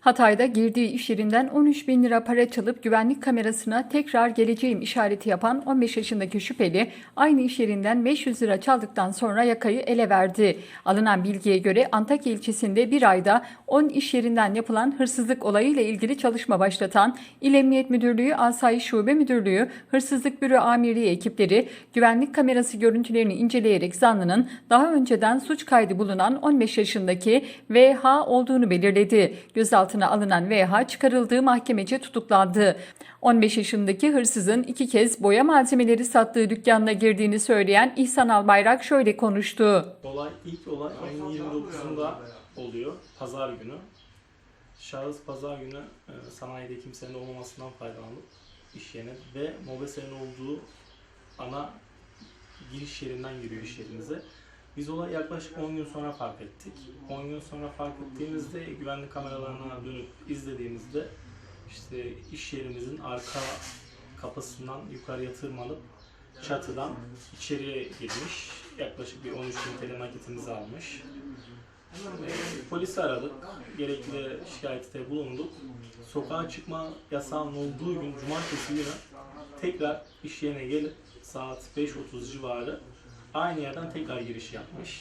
Hatay'da girdiği iş yerinden 13 bin lira para çalıp güvenlik kamerasına tekrar geleceğim işareti yapan 15 yaşındaki şüpheli aynı iş yerinden 500 lira çaldıktan sonra yakayı ele verdi. Alınan bilgiye göre Antakya ilçesinde bir ayda 10 iş yerinden yapılan hırsızlık olayıyla ilgili çalışma başlatan İl Emniyet Müdürlüğü Asayiş Şube Müdürlüğü Hırsızlık Büro Amirliği ekipleri güvenlik kamerası görüntülerini inceleyerek zanlının daha önceden suç kaydı bulunan 15 yaşındaki VH olduğunu belirledi. Gözaltına alınan VH çıkarıldığı mahkemece tutuklandı. 15 yaşındaki hırsızın iki kez boya malzemeleri sattığı dükkanına girdiğini söyleyen İhsan Albayrak şöyle konuştu. Olay ilk olay ayın 29'unda oluyor. Pazar günü. Şahıs pazar günü e, sanayide kimsenin olmamasından faydalanıp iş yerine ve Mobese'nin olduğu ana giriş yerinden giriyor iş yerimize. Biz olay yaklaşık 10 gün sonra fark ettik. 10 gün sonra fark ettiğimizde güvenlik kameralarına dönüp izlediğimizde işte iş yerimizin arka kapısından yukarıya tırmanıp çatıdan içeriye girmiş. Yaklaşık bir 13 bin TL almış. E, polisi aradık. Gerekli şikayette bulunduk. Sokağa çıkma yasağının olduğu gün cumartesi günü tekrar iş yerine gelip saat 5.30 civarı aynı yerden tekrar giriş yapmış.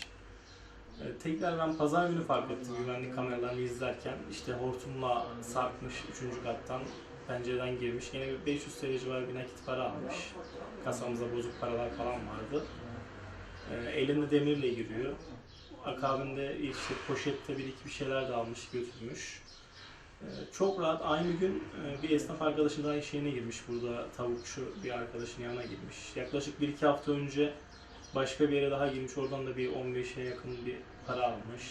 E, tekrar ben pazar günü fark ettim güvenlik kameralarını izlerken. işte hortumla sarkmış 3. kattan pencereden girmiş. Yine bir 500 TL civarı bir nakit para almış. Kasamızda bozuk paralar falan vardı. E, elinde demirle giriyor. Akabinde işte poşette bir iki bir şeyler de almış götürmüş. E, çok rahat aynı gün e, bir esnaf arkadaşın daha iş yerine girmiş burada tavukçu bir arkadaşın yanına girmiş. Yaklaşık 1-2 hafta önce başka bir yere daha girmiş oradan da bir 15'e yakın bir para almış.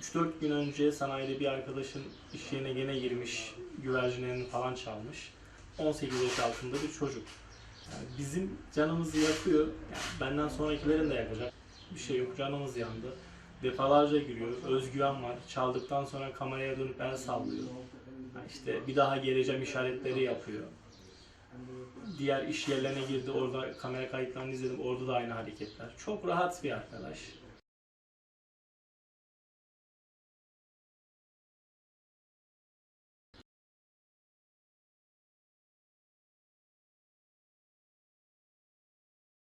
3-4 gün önce sanayide bir arkadaşın iş yerine gene girmiş, güvercinlerini falan çalmış. 18 yaş altında bir çocuk. Yani bizim canımızı yakıyor. Yani benden sonrakilerin de yakacak. Bir şey yok, canımız yandı. Defalarca giriyor, özgüven var. Çaldıktan sonra kameraya dönüp el sallıyor. Yani işte bir daha geleceğim işaretleri yapıyor. Diğer iş yerlerine girdi, orada kamera kayıtlarını izledim, orada da aynı hareketler. Çok rahat bir arkadaş.